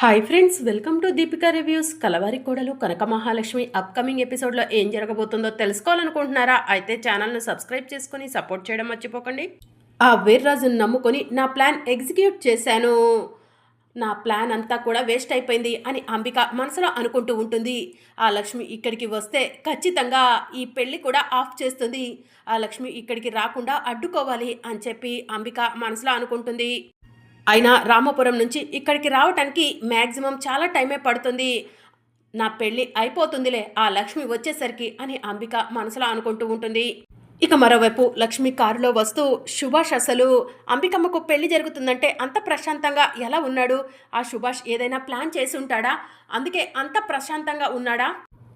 Hi friends welcome to Deepika reviews Kalavari Kodalu Kanaka Mahalakshmi upcoming ఎపిసోడ్లో ఏం జరగబోతుందో తెలుసుకోవాలనుకుంటున్నారా? అయితే ఛానల్ను సబ్స్క్రైబ్ చేసుకొని సపోర్ట్ చేయడం మర్చిపోకండి. ఆ వీర్రాజును నమ్ముకొని నా ప్లాన్ ఎగ్జిక్యూట్ చేశాను. నా ప్లాన్ అంతా కూడా వేస్ట్ అయిపోయింది అని అంబిక మనసులో అనుకుంటూ ఉంటుంది. ఆ లక్ష్మి ఇక్కడికి వస్తే ఖచ్చితంగా ఈ పెళ్ళి కూడా ఆఫ్ చేస్తుంది. ఆ లక్ష్మి ఇక్కడికి రాకుండా అడ్డుకోవాలి అని చెప్పి అంబిక మనసులో అనుకుంటుంది. అయినా రామపురం నుంచి ఇక్కడికి రావటానికి మ్యాక్సిమం చాలా టైమే పడుతుంది. నా పెళ్ళి అయిపోతుందిలే ఆ లక్ష్మి వచ్చేసరికి అని అంబిక మనసులో అనుకుంటూ ఉంటుంది. ఇక మరోవైపు లక్ష్మి కారులో వస్తూ సుభాష్ అసలు అంబికమ్మకు పెళ్ళి జరుగుతుందంటే అంత ప్రశాంతంగా ఎలా ఉన్నాడు? ఆ సుభాష్ ఏదైనా ప్లాన్ చేసి ఉంటాడా? అందుకే అంత ప్రశాంతంగా ఉన్నాడా?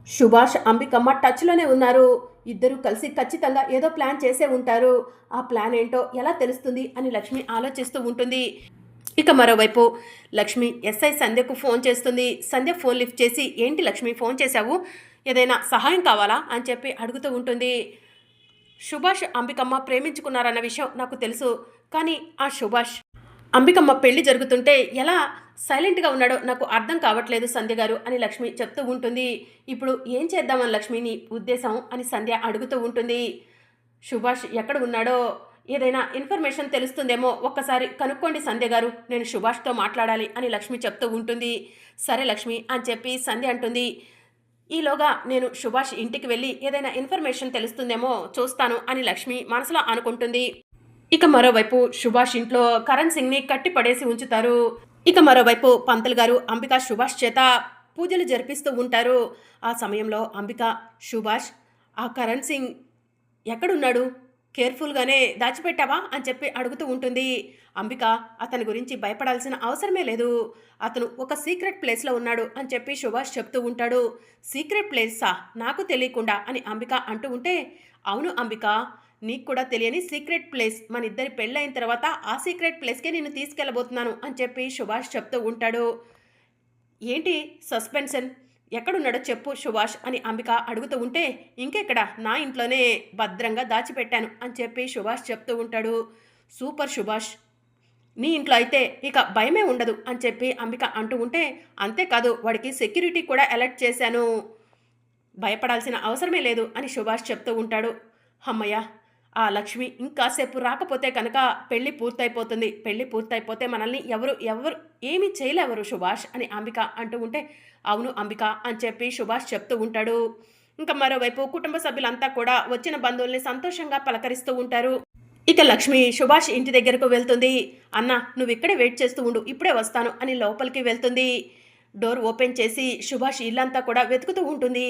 సుభాష్ అంబికమ్మ టచ్లోనే ఉన్నారు. ఇద్దరు కలిసి ఖచ్చితంగా ఏదో ప్లాన్ చేసే ఉంటారు. ఆ ప్లాన్ ఏంటో ఎలా తెలుస్తుంది అని లక్ష్మి ఆలోచిస్తూ ఉంటుంది. ఇక మరోవైపు లక్ష్మి ఎస్ఐ సంధ్యకు ఫోన్ చేస్తుంది. సంధ్య ఫోన్ లిఫ్ట్ చేసి ఏంటి లక్ష్మి ఫోన్ చేశావు? ఏదైనా సహాయం కావాలా? అని చెప్పి అడుగుతూ ఉంటుంది. సుభాష్ అంబికమ్మ ప్రేమించుకున్నారన్న విషయం నాకు తెలుసు కానీ ఆ సుభాష్ అంబికమ్మ పెళ్ళి జరుగుతుంటే ఎలా సైలెంట్గా ఉన్నాడో నాకు అర్థం కావట్లేదు సంధ్య గారు అని లక్ష్మి చెప్తూ ఉంటుంది. ఇప్పుడు ఏం చేద్దామని లక్ష్మి నీ ఉద్దేశం? అని సంధ్య అడుగుతూ ఉంటుంది. సుభాష్ ఎక్కడ ఉన్నాడో? ఏదైనా ఇన్ఫర్మేషన్ తెలుస్తుందేమో ఒక్కసారి కనుక్కోండి సంధ్య గారు. నేను సుభాష్తో మాట్లాడాలి అని లక్ష్మి చెప్తూ ఉంటుంది. సరే లక్ష్మి అని చెప్పి సంధ్య అంటుంది. ఈలోగా నేను సుభాష్ ఇంటికి వెళ్ళి ఏదైనా ఇన్ఫర్మేషన్ తెలుస్తుందేమో చూస్తాను అని లక్ష్మి మనసులో అనుకుంటుంది. ఇక మరోవైపు సుభాష్ ఇంట్లో కరణ్ సింగ్ని కట్టిపడేసి ఉంచుతారు. ఇక మరోవైపు పంతులు గారు అంబిక సుభాష్ చేత పూజలు జరిపిస్తూ ఉంటారు. ఆ సమయంలో అంబిక సుభాష్ ఆ కరణ్ సింగ్ ఎక్కడున్నాడు? కేర్ఫుల్గానే దాచిపెట్టావా? అని చెప్పి అడుగుతూ ఉంటుంది. అంబిక అతని గురించి భయపడాల్సిన అవసరమే లేదు. అతను ఒక సీక్రెట్ ప్లేస్లో ఉన్నాడు అని చెప్పి సుభాష్ చెప్తూ ఉంటాడు. సీక్రెట్ ప్లేసా? నాకు తెలియకుండా అని అంబిక అంటూ ఉంటే అవును అంబిక నీకు కూడా తెలియని సీక్రెట్ ప్లేస్ మన ఇద్దరి పెళ్ళైన తర్వాత ఆ సీక్రెట్ ప్లేస్కే నేను తీసుకెళ్ళబోతున్నాను అని చెప్పి సుభాష్ చెప్తూ ఉంటాడు. ఏంటి సస్పెన్షన్? ఎక్కడున్నాడో చెప్పు సుభాష్ అని అంబిక అడుగుతూ ఉంటే ఇంకెక్కడ? నా ఇంట్లోనే భద్రంగా దాచిపెట్టాను అని చెప్పి సుభాష్ చెప్తూ ఉంటాడు. సూపర్ సుభాష్. నీ ఇంట్లో అయితే ఇక భయమే ఉండదు అని చెప్పి అంబిక అంటూ ఉంటే అంతేకాదు వాడికి సెక్యూరిటీ కూడా అలర్ట్ చేశాను. భయపడాల్సిన అవసరమే లేదు అని సుభాష్ చెప్తూ ఉంటాడు. అమ్మయ్య ఆ లక్ష్మి ఇంకాసేపు రాకపోతే కనుక పెళ్ళి పూర్తయిపోతుంది. పెళ్ళి పూర్తయిపోతే మనల్ని ఎవరు ఎవరు ఏమి చేయలేవరు సుభాష్ అని అంబిక అంటూ ఉంటే అవును అంబిక అని చెప్పి సుభాష్ చెప్తూ ఉంటాడు. ఇంకా మరోవైపు కుటుంబ సభ్యులంతా కూడా వచ్చిన బంధువుల్ని సంతోషంగా పలకరిస్తూ ఉంటారు. ఇక లక్ష్మి సుభాష్ ఇంటి దగ్గరకు వెళ్తుంది. అన్న నువ్వు ఇక్కడే వెయిట్ చేస్తూ ఉండు ఇప్పుడే వస్తాను అని లోపలికి వెళ్తుంది. డోర్ ఓపెన్ చేసి సుభాష్ ఇల్లంతా కూడా వెతుకుతూ ఉంటుంది.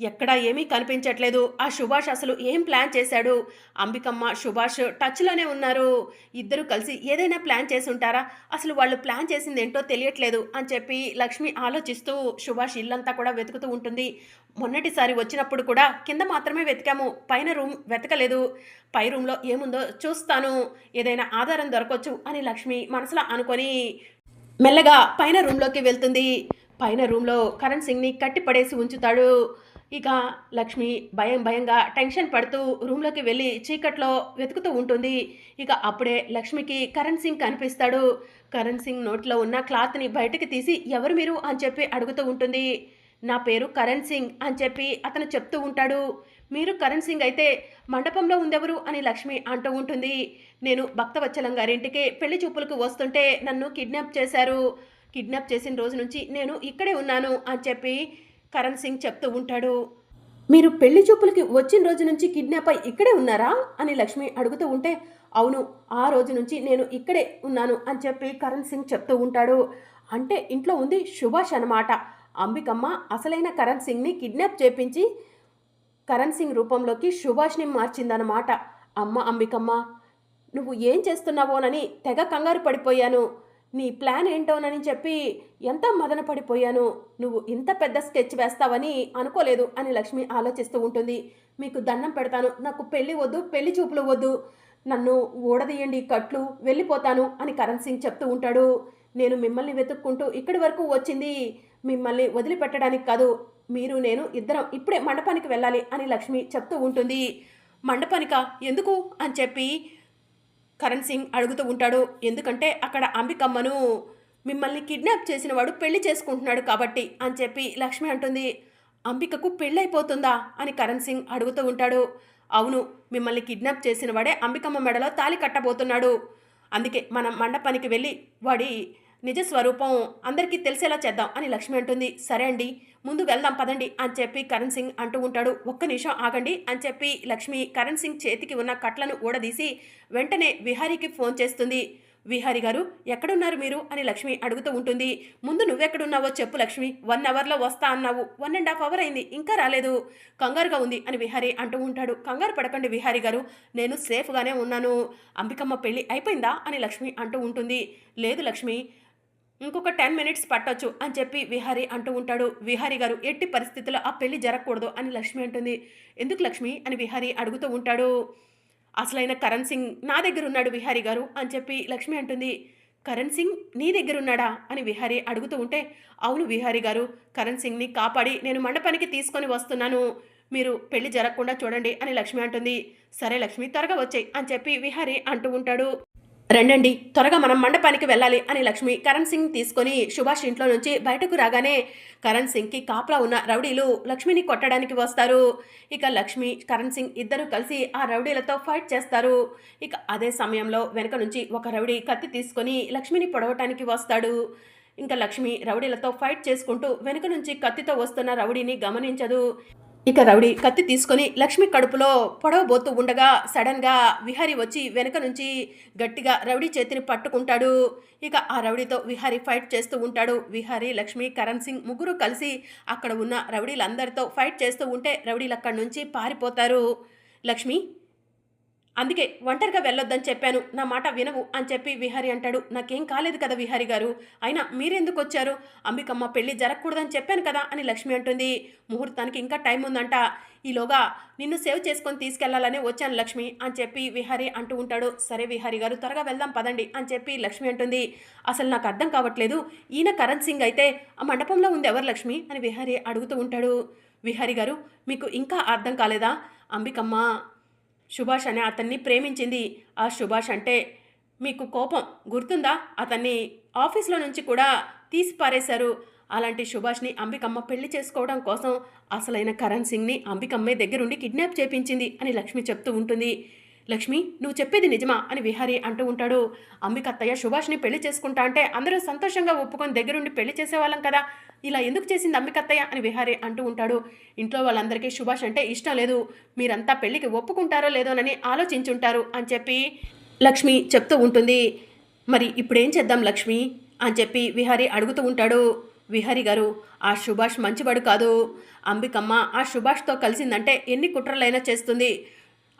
ఎక్కడా ఏమీ కనిపించట్లేదు. ఆ సుభాష్ అసలు ఏం ప్లాన్ చేశాడు? అంబికమ్మ సుభాష్ టచ్లోనే ఉన్నారు. ఇద్దరు కలిసి ఏదైనా ప్లాన్ చేసి ఉంటారా అసలు వాళ్ళు ప్లాన్ చేసింది ఏంటో తెలియట్లేదు అని చెప్పి లక్ష్మి ఆలోచిస్తూ సుభాష్ ఇల్లంతా కూడా వెతుకుతూ ఉంటుంది. మొన్నటిసారి వచ్చినప్పుడు కూడా కింద మాత్రమే వెతికాము. పైన రూమ్ వెతకలేదు. పై రూమ్లో ఏముందో చూస్తాను. ఏదైనా ఆధారం దొరకవచ్చు అని లక్ష్మి మనసులో అనుకొని మెల్లగా పైన రూమ్లోకి వెళ్తుంది. పైన రూమ్లో కరణ్ సింగ్ని కట్టిపడేసి ఉంచుతాడు. ఇక లక్ష్మి భయం భయంగా టెన్షన్ పడుతూ రూమ్లోకి వెళ్ళి చీకట్లో వెతుకుతూ ఉంటుంది. ఇక అప్పుడే లక్ష్మికి కరణ్ సింగ్ కనిపిస్తాడు. కరణ్ సింగ్ నోట్లో ఉన్న క్లాత్ని బయటకు తీసి ఎవరు మీరు? అని చెప్పి అడుగుతూ ఉంటుంది. నా పేరు కరణ్ సింగ్ అని చెప్పి అతను చెప్తూ ఉంటాడు. మీరు కరణ్ సింగ్ అయితే మండపంలో ఉందెవరు? అని లక్ష్మి అంటూ ఉంటుంది. నేను భక్తవచ్చలం గారింటికి పెళ్ళి చూపులకు వస్తుంటే నన్ను కిడ్నాప్ చేశారు. కిడ్నాప్ చేసిన రోజు నుంచి నేను ఇక్కడే ఉన్నాను అని చెప్పి కరణ్ సింగ్ చెప్తూ ఉంటాడు మీరు పెళ్ళి చూపులకి వచ్చిన రోజు నుంచి కిడ్నాప్ అయి ఇక్కడే ఉన్నారా? అని లక్ష్మి అడుగుతూ ఉంటే అవును ఆ రోజు నుంచి నేను ఇక్కడే ఉన్నాను అని చెప్పి కరణ్ సింగ్ చెప్తూ ఉంటాడు. అంటే ఇంట్లో ఉంది సుభాష్ అనమాట అంబికమ్మ అసలైన కరణ్ సింగ్ని కిడ్నాప్ చేపించి కరణ్ సింగ్ రూపంలోకి సుభాష్ని మార్చిందన్నమాట. అమ్మ అంబికమ్మ నువ్వు ఏం చేస్తున్నావోనని తెగ కంగారు పడిపోయాను. నీ ప్లాన్ ఏంటోనని చెప్పి ఎంత మదన పడిపోయాను. నువ్వు ఇంత పెద్ద స్కెచ్ వేస్తావని అనుకోలేదు అని లక్ష్మి ఆలోచిస్తూ ఉంటుంది. మీకు దండం పెడతాను. నాకు పెళ్ళి వద్దు పెళ్ళి చూపులు వద్దు. నన్ను ఊడదీయండి కట్లు వెళ్ళిపోతాను అని కరణ్ సింగ్ చెప్తూ ఉంటాడు. నేను మిమ్మల్ని వెతుక్కుంటూ ఇక్కడి వరకు వచ్చింది. మిమ్మల్ని వదిలిపెట్టడానికి కాదు. మీరు నేను ఇద్దరం ఇప్పుడే మండపానికి వెళ్ళాలి అని లక్ష్మి చెప్తూ ఉంటుంది. మండపానిక? ఎందుకు? అని చెప్పి కరణ్ సింగ్ అడుగుతూ ఉంటాడు ఎందుకంటే అక్కడ అంబికమ్మను మిమ్మల్ని కిడ్నాప్ చేసిన వాడు పెళ్ళి చేసుకుంటున్నాడు కాబట్టి అని చెప్పి లక్ష్మి అంటుంది. అంబికకు పెళ్ళైపోతుందా? అని కరణ్ సింగ్ అడుగుతూ ఉంటాడు. అవును మిమ్మల్ని కిడ్నాప్ చేసిన వాడే అంబికమ్మ మెడలో తాలి కట్టబోతున్నాడు. అందుకే మనం మండపానికి వెళ్ళి వాడి నిజ స్వరూపం అందరికీ తెలిసేలా చేద్దాం అని లక్ష్మి అంటుంది. సరే అండి ముందు వెళ్దాం పదండి అని చెప్పి కరణ్ సింగ్ అంటూ ఉంటాడు. ఒక్క నిమిషం ఆగండి అని చెప్పి లక్ష్మి కరణ్ సింగ్ చేతికి ఉన్న కట్లను ఊడదీసి వెంటనే విహారీకి ఫోన్ చేస్తుంది. విహారి గారు ఎక్కడున్నారు మీరు? అని లక్ష్మి అడుగుతూ ఉంటుంది. ముందు నువ్వెక్కడున్నావో చెప్పు లక్ష్మి. వన్ అవర్లో వస్తా అన్నావు. వన్ అండ్ హాఫ్ అవర్ అయింది. ఇంకా రాలేదు. కంగారుగా ఉంది అని విహారి అంటూ ఉంటాడు. కంగారు పడకండి విహారి గారు. నేను సేఫ్గానే ఉన్నాను. అంబికమ్మ పెళ్ళి అయిపోయిందా? అని లక్ష్మి అంటూ ఉంటుంది. లేదు లక్ష్మి. ఇంకొక టెన్ మినిట్స్ పట్టొచ్చు అని చెప్పి విహారి అంటూ ఉంటాడు. విహారి గారు ఎట్టి పరిస్థితుల్లో ఆ పెళ్ళి జరగకూడదు అని లక్ష్మి అంటుంది. ఎందుకు లక్ష్మి అని విహారి అడుగుతూ ఉంటాడు. అసలైన కరణ్ సింగ్ నా దగ్గర ఉన్నాడు విహారి గారు అని చెప్పి లక్ష్మి అంటుంది. కరణ్ సింగ్ నీ దగ్గర ఉన్నాడా అని విహారి అడుగుతూ ఉంటే అవును విహారి గారు కరణ్ సింగ్ని కాపాడి నేను మండపానికి తీసుకొని వస్తున్నాను. మీరు పెళ్ళి జరగకుండా చూడండి అని లక్ష్మి అంటుంది. సరే లక్ష్మి త్వరగా వచ్చాయి అని చెప్పి విహారి అంటూ ఉంటాడు. రండండి త్వరగా మనం మండపానికి వెళ్ళాలి అని లక్ష్మి కరణ్ సింగ్ తీసుకొని సుభాష్ ఇంట్లో నుంచి బయటకు రాగానే కరణ్ సింగ్కి కాపలా ఉన్న రౌడీలు లక్ష్మిని కొట్టడానికి వస్తారు. ఇక లక్ష్మి కరణ్ సింగ్ ఇద్దరు కలిసి ఆ రౌడీలతో ఫైట్ చేస్తారు. ఇక అదే సమయంలో వెనక నుంచి ఒక రౌడీ కత్తి తీసుకొని లక్ష్మిని పొడవటానికి వస్తాడు. ఇంకా లక్ష్మి రౌడీలతో ఫైట్ చేసుకుంటూ వెనుక నుంచి కత్తితో వస్తున్న రౌడీని గమనించదు. ఇక రౌడీ కత్తి తీసుకొని లక్ష్మి కడుపులో పొడవబోతూ ఉండగా సడన్గా విహారి వచ్చి వెనక నుంచి గట్టిగా రౌడీ చేతిని పట్టుకుంటాడు. ఇక ఆ రౌడీతో విహారి ఫైట్ చేస్తూ ఉంటాడు. విహారి లక్ష్మి కరణ్ సింగ్ ముగ్గురు కలిసి అక్కడ ఉన్న రౌడీలందరితో ఫైట్ చేస్తూ ఉంటే రౌడీలు అక్కడి నుంచి పారిపోతారు. లక్ష్మి అందుకే ఒంటరిగా వెళ్ళొద్దని చెప్పాను. నా మాట వినవు అని చెప్పి విహారి అంటాడు. నాకేం కాలేదు కదా విహారి గారు. అయినా మీరెందుకు వచ్చారు? అంబికమ్మ పెళ్ళి జరగకూడదని చెప్పాను కదా అని లక్ష్మి అంటుంది. ముహూర్తానికి ఇంకా టైం ఉందంట. ఈలోగా నిన్ను సేవ్ చేసుకొని తీసుకెళ్ళాలనే వచ్చాను లక్ష్మి అని చెప్పి విహారి అంటూ ఉంటాడు. సరే విహారి గారు త్వరగా వెళ్దాం పదండి అని చెప్పి లక్ష్మి అంటుంది. అసలు నాకు అర్థం కావట్లేదు. ఈయన కరణ్ సింగ్ అయితే ఆ మండపంలో ఉంది ఎవరు లక్ష్మి అని విహారి అడుగుతూ ఉంటాడు. విహారి గారు మీకు ఇంకా అర్థం కాలేదా? అంబికమ్మ సుభాష్ అనే అతన్ని ప్రేమించింది. ఆ సుభాష్ అంటే మీకు కోపం గుర్తుందా? అతన్ని ఆఫీస్లో నుంచి కూడా తీసి పారేశారు అలాంటి సుభాష్ని అంబికమ్మ పెళ్ళి చేసుకోవడం కోసం అసలైన కరణ్ సింగ్ని అంబికమ్మే దగ్గరుండి కిడ్నాప్ చేపించింది అని లక్ష్మి చెప్తూ ఉంటుంది. లక్ష్మి నువ్వు చెప్పేది నిజమా? అని విహారీ అంటూ ఉంటాడు. అంబికత్తయ్య సుభాష్ని పెళ్ళి చేసుకుంటా అంటే అందరూ సంతోషంగా ఒప్పుకొని దగ్గరుండి పెళ్ళి చేసేవాళ్ళం కదా. ఇలా ఎందుకు చేసింది అంబికత్తయ్య అని విహారీ అంటూ ఉంటాడు. ఇంట్లో వాళ్ళందరికీ సుభాష్ అంటే ఇష్టం లేదు. మీరంతా పెళ్ళికి ఒప్పుకుంటారో లేదోనని ఆలోచించుంటారు అని చెప్పి లక్ష్మి చెప్తూ ఉంటుంది. మరి ఇప్పుడేం చేద్దాం లక్ష్మి? అని చెప్పి విహారీ అడుగుతూ ఉంటాడు. విహారి గారు ఆ సుభాష్ మంచివాడు కాదు. అంబికమ్మ ఆ సుభాష్తో కలిసిందంటే ఎన్ని కుట్రలైనా చేస్తుంది.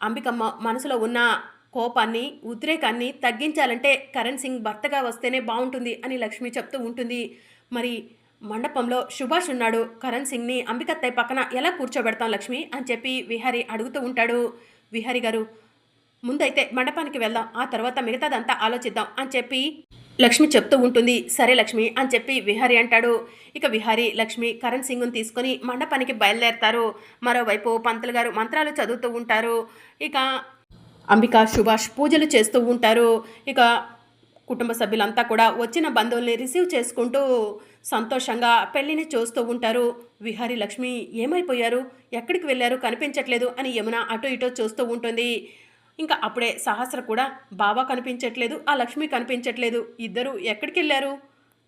అంబికమ్మ మనసులో ఉన్న కోపాన్ని ఉద్రేకాన్ని తగ్గించాలంటే కరణ్ సింగ్ భర్తగా వస్తేనే బాగుంటుంది అని లక్ష్మి చెప్తూ ఉంటుంది. మరి మండపంలో సుభాష్ ఉన్నాడు. కరణ్ సింగ్ని అంబికత్తయ్య పక్కన ఎలా కూర్చోబెడతాం లక్ష్మి అని చెప్పి విహారీ అడుగుతూ ఉంటాడు. విహారీ గారు ముందైతే మండపానికి వెళ్దాం ఆ తర్వాత మిగతాదంతా ఆలోచిద్దాం అని చెప్పి లక్ష్మి చెప్తూ ఉంటుంది. సరే లక్ష్మి అని చెప్పి విహారి అంటాడు. ఇక విహారి లక్ష్మి కరణ్ సింగ్ను తీసుకొని మండపానికి బయలుదేరతారు. మరోవైపు పంతులు గారు మంత్రాలు చదువుతూ ఉంటారు. ఇక అంబిక సుభాష్ పూజలు చేస్తూ ఉంటారు. ఇక కుటుంబ సభ్యులంతా కూడా వచ్చిన బంధువుల్ని రిసీవ్ చేసుకుంటూ సంతోషంగా పెళ్ళిని చూస్తూ ఉంటారు. విహారీ లక్ష్మి ఏమైపోయారు? ఎక్కడికి వెళ్ళారు? కనిపించట్లేదు అని యమున అటు ఇటు చూస్తూ ఉంటుంది. ఇంకా అప్పుడే సహస్ర కూడా బాబా కనిపించట్లేదు ఆ లక్ష్మి కనిపించట్లేదు ఇద్దరు ఎక్కడికి వెళ్ళారు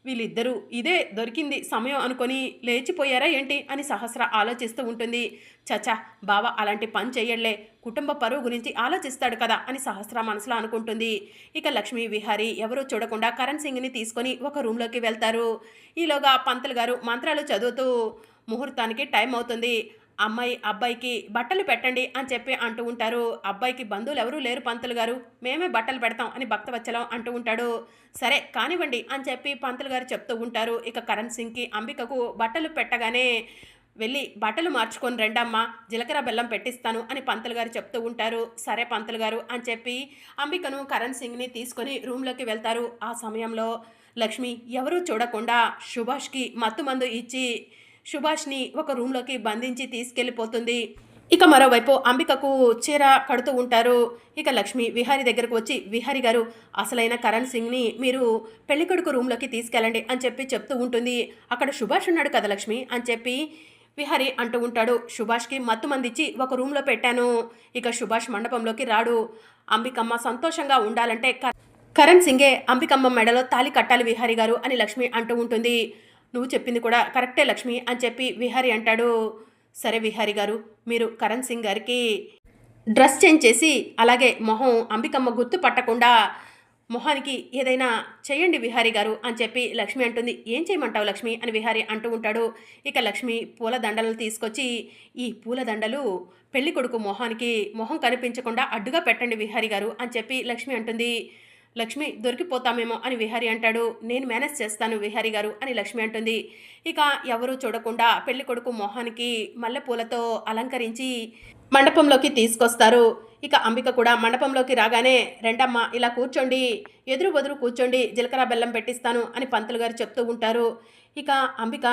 వీళ్ళిద్దరూ ఇదే దొరికింది సమయం అనుకొని లేచిపోయారా ఏంటి? అని సహస్ర ఆలోచిస్తూ ఉంటుంది. చచా బావ అలాంటి పని చేయడలే కుటుంబ పరువు గురించి ఆలోచిస్తాడు కదా? అని సహస్ర మనసులో అనుకుంటుంది. ఇక లక్ష్మీ విహారీ ఎవరూ చూడకుండా కరణ్ సింగ్ని తీసుకొని ఒక రూమ్లోకి వెళ్తారు. ఈలోగా పంతులు గారు మంత్రాలు చదువుతూ ముహూర్తానికి టైం అవుతుంది. అమ్మాయి అబ్బాయికి బట్టలు పెట్టండి అని చెప్పి అంటూ ఉంటారు. అబ్బాయికి బంధువులు ఎవరూ లేరు పంతులు గారు. మేమే బట్టలు పెడతాం అని భక్తవచ్చలం అంటూ ఉంటాడు. సరే కానివ్వండి అని చెప్పి పంతులు గారు చెప్తూ ఉంటారు. ఇక కరణ్ సింగ్కి అంబికకు బట్టలు పెట్టగానే వెళ్ళి బట్టలు మార్చుకొని రెండమ్మా జీలకర్ర బెల్లం పెట్టిస్తాను అని పంతులు గారు చెప్తూ ఉంటారు. సరే పంతులు గారు అని చెప్పి అంబికను కరణ్ సింగ్ని తీసుకొని రూమ్లోకి వెళ్తారు. ఆ సమయంలో లక్ష్మి ఎవరూ చూడకుండా సుభాష్కి మత్తుమందు ఇచ్చి సుభాష్ని ఒక రూమ్లోకి బంధించి తీసుకెళ్ళిపోతుంది. ఇక మరోవైపు అంబికకు చీర కడుతూ ఉంటారు. ఇక లక్ష్మి విహారి దగ్గరకు వచ్చి విహారి గారు అసలైన కరణ్ సింగ్ని మీరు పెళ్ళికొడుకు రూమ్లోకి తీసుకెళ్ళండి అని చెప్పి చెప్తూ ఉంటుంది. అక్కడ సుభాష్ ఉన్నాడు కదా లక్ష్మి అని చెప్పి విహారి అంటూ ఉంటాడు. సుభాష్కి మత్తు మందిచ్చి ఒక రూమ్లో పెట్టాను. ఇక సుభాష్ మండపంలోకి రాడు. అంబికమ్మ సంతోషంగా ఉండాలంటే క- కరణ్ సింగే అంబికమ్మ మెడలో తాలి కట్టాలి విహారి గారు అని లక్ష్మి అంటూ ఉంటుంది. నువ్వు చెప్పింది కూడా కరెక్టే లక్ష్మి అని చెప్పి విహారి అంటాడు. సరే విహారి గారు మీరు కరణ్ సింగ్ గారికి డ్రెస్ చేంజ్ చేసి అలాగే మొహం అంబికమ్మ గుర్తు పట్టకుండా మొహానికి ఏదైనా చేయండి విహారి గారు అని చెప్పి లక్ష్మి అంటుంది. ఏం చేయమంటావు లక్ష్మి అని విహారి అంటూ ఉంటాడు. ఇక లక్ష్మి పూల దండలు తీసుకొచ్చి ఈ పూల దండలు పెళ్ళి కొడుకు మొహానికి మొహం కనిపించకుండా అడ్డుగా పెట్టండి విహారి గారు అని చెప్పి లక్ష్మి అంటుంది. లక్ష్మి దొరికిపోతామేమో అని విహారి అంటాడు. నేను మేనేజ్ చేస్తాను విహారి గారు అని లక్ష్మి అంటుంది. ఇక ఎవరు చూడకుండా పెళ్ళి కొడుకు మొహానికి మల్లెపూలతో అలంకరించి మండపంలోకి తీసుకొస్తారు. ఇక అంబిక కూడా మండపంలోకి రాగానే రెండమ్మ ఇలా కూర్చోండి. ఎదురు బదురు కూర్చోండి. జీలకర్ర బెల్లం పెట్టిస్తాను అని పంతులు గారు చెప్తూ ఉంటారు. ఇక అంబిక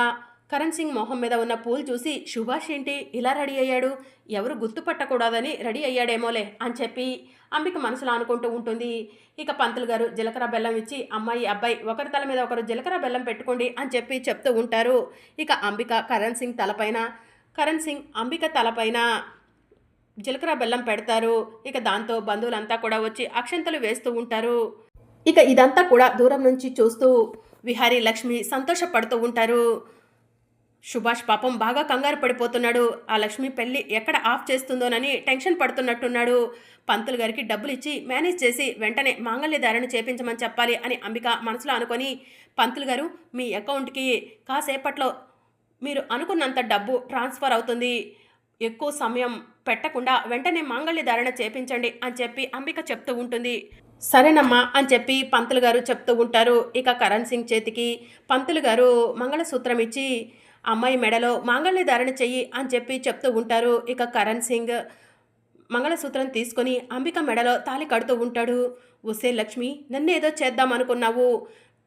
కరణ్ సింగ్ మొహం మీద ఉన్న పూలు చూసి సుభాష్ ఏంటి? ఇలా రెడీ అయ్యాడు? ఎవరు గుర్తుపట్టకూడదని రెడీ అయ్యాడేమోలే అని చెప్పి అంబిక మనసులో అనుకుంటూ ఉంటుంది. ఇక పంతులు గారు జీలకర్ర బెల్లం ఇచ్చి అమ్మాయి అబ్బాయి ఒకరి తల మీద ఒకరు జీలకర్ర బెల్లం పెట్టుకోండి అని చెప్పి చెప్తూ ఉంటారు. ఇక అంబిక కరణ్ సింగ్ తలపైన కరణ్ సింగ్ అంబిక తలపైన జీలకర్ర బెల్లం పెడతారు. ఇక దాంతో బంధువులంతా కూడా వచ్చి అక్షంతలు వేస్తూ ఉంటారు. ఇక ఇదంతా కూడా దూరం నుంచి చూస్తూ విహారీ లక్ష్మి సంతోషపడుతూ ఉంటారు. సుభాష్ పాపం బాగా కంగారు పడిపోతున్నాడు. ఆ లక్ష్మి పెళ్ళి ఎక్కడ ఆఫ్ చేస్తుందోనని టెన్షన్ పడుతున్నట్టున్నాడు. పంతులు గారికి డబ్బులు ఇచ్చి మేనేజ్ చేసి వెంటనే మాంగళ్య చేపించమని చెప్పాలి అని అంబిక మనసులో అనుకొని పంతులు గారు మీ అకౌంట్కి కాసేపట్లో మీరు అనుకున్నంత డబ్బు ట్రాన్స్ఫర్ అవుతుంది. ఎక్కువ సమయం పెట్టకుండా వెంటనే మాంగళ్యధారణ చేపించండి అని చెప్పి అంబిక చెప్తూ ఉంటుంది. సరేనమ్మా అని చెప్పి పంతులు గారు చెప్తూ ఉంటారు. ఇక కరణ్ సింగ్ చేతికి పంతులు గారు మంగళసూత్రం ఇచ్చి అమ్మాయి మెడలో మాంగళ్య ధారణ చెయ్యి అని చెప్పి చెప్తూ ఉంటారు. ఇక కరణ్ సింగ్ మంగళసూత్రం తీసుకొని అంబిక మెడలో తాలి కడుతూ ఉంటాడు. ఒసే లక్ష్మి నన్నేదో చేద్దాం అనుకున్నావు.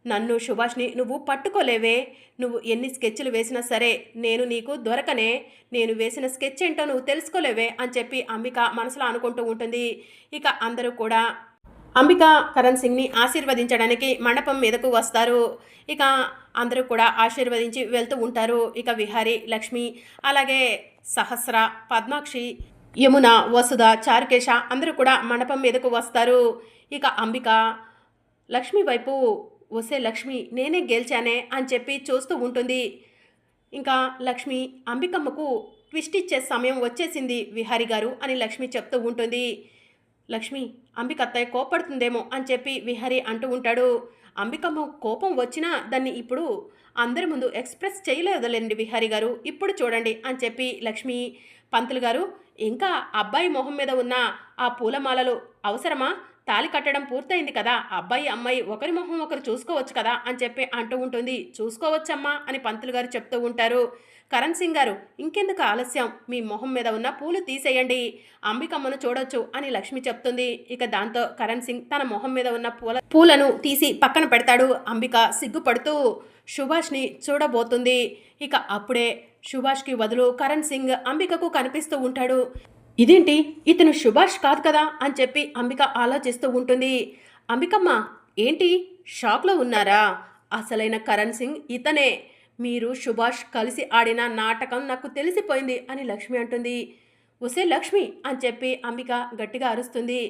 నన్ను సుభాష్ని నువ్వు పట్టుకోలేవే. నువ్వు ఎన్ని స్కెచ్లు వేసినా సరే నేను నీకు దొరకనే. నేను వేసిన స్కెచ్ ఏంటో నువ్వు తెలుసుకోలేవే అని చెప్పి అంబిక మనసులో అనుకుంటూ ఉంటుంది. ఇక అందరూ కూడా అంబిక కరణ్ సింగ్ని ఆశీర్వదించడానికి మండపం మీదకు వస్తారు. ఇక అందరూ కూడా ఆశీర్వదించి వెళ్తూ ఉంటారు. ఇక విహారి లక్ష్మి అలాగే సహస్ర పద్మాక్షి యమున వసుధ చారుకేశ అందరూ కూడా మండపం మీదకు వస్తారు. ఇక అంబిక లక్ష్మి వైపు వసే లక్ష్మి నేనే గెలిచానే అని చెప్పి చూస్తూ ఉంటుంది. ఇంకా లక్ష్మి అంబికమ్మకు ట్విస్ట్ ఇచ్చే సమయం వచ్చేసింది విహారి గారు అని లక్ష్మి చెప్తూ ఉంటుంది. లక్ష్మి అంబిక అత్తయ్య కోపడుతుందేమో అని చెప్పి విహారి అంటూ ఉంటాడు. అంబికమ్మ కోపం వచ్చినా దాన్ని ఇప్పుడు అందరి ముందు ఎక్స్ప్రెస్ చేయలేదులేండి విహారి గారు. ఇప్పుడు చూడండి అని చెప్పి లక్ష్మి పంతులు గారు ఇంకా అబ్బాయి మొహం మీద ఉన్న ఆ పూలమాలలు అవసరమా? తాలి కట్టడం పూర్తయింది కదా అబ్బాయి అమ్మాయి ఒకరి మొహం ఒకరు చూసుకోవచ్చు కదా అని చెప్పి అంటూ ఉంటుంది. చూసుకోవచ్చమ్మా అని పంతులు గారు చెప్తూ ఉంటారు. కరణ్ సింగ్ గారు ఇంకెందుకు ఆలస్యం? మీ మొహం మీద ఉన్న పూలు తీసేయండి. అంబికమ్మను చూడొచ్చు అని లక్ష్మి చెప్తుంది. ఇక దాంతో కరణ్ సింగ్ తన మొహం మీద ఉన్న పూల పూలను తీసి పక్కన పెడతాడు. అంబిక సిగ్గుపడుతూ సుభాష్ని చూడబోతుంది. ఇక అప్పుడే సుభాష్కి బదులు కరణ్ సింగ్ అంబికకు కనిపిస్తూ ఉంటాడు. ఇదేంటి? ఇతను సుభాష్ కాదు కదా? అని చెప్పి అంబిక ఆలోచిస్తూ ఉంటుంది. అంబికమ్మ ఏంటి? షాక్లో ఉన్నారా? అసలైన కరణ్ సింగ్ ఇతనే. మీరు సుభాష్ కలిసి ఆడిన నాటకం నాకు తెలిసిపోయింది అని లక్ష్మి అంటుంది. ఒసే లక్ష్మి అని చెప్పి అంబిక గట్టిగా అరుస్తుంది.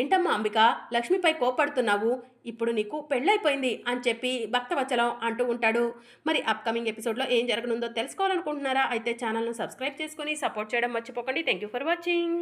ఏంటమ్మా అంబిక లక్ష్మిపై కోపడుతున్నావు ఇప్పుడు నీకు పెళ్ళైపోయింది అని చెప్పి భక్తవచలం అంటూ ఉంటాడు. మరి అప్కమింగ్ ఎపిసోడ్లో ఏం జరగనుందో తెలుసుకోవాలనుకుంటున్నారా? అయితే ఛానల్ను సబ్స్క్రైబ్ చేసుకొని సపోర్ట్ చేయడం మర్చిపోకండి. Thank you for watching.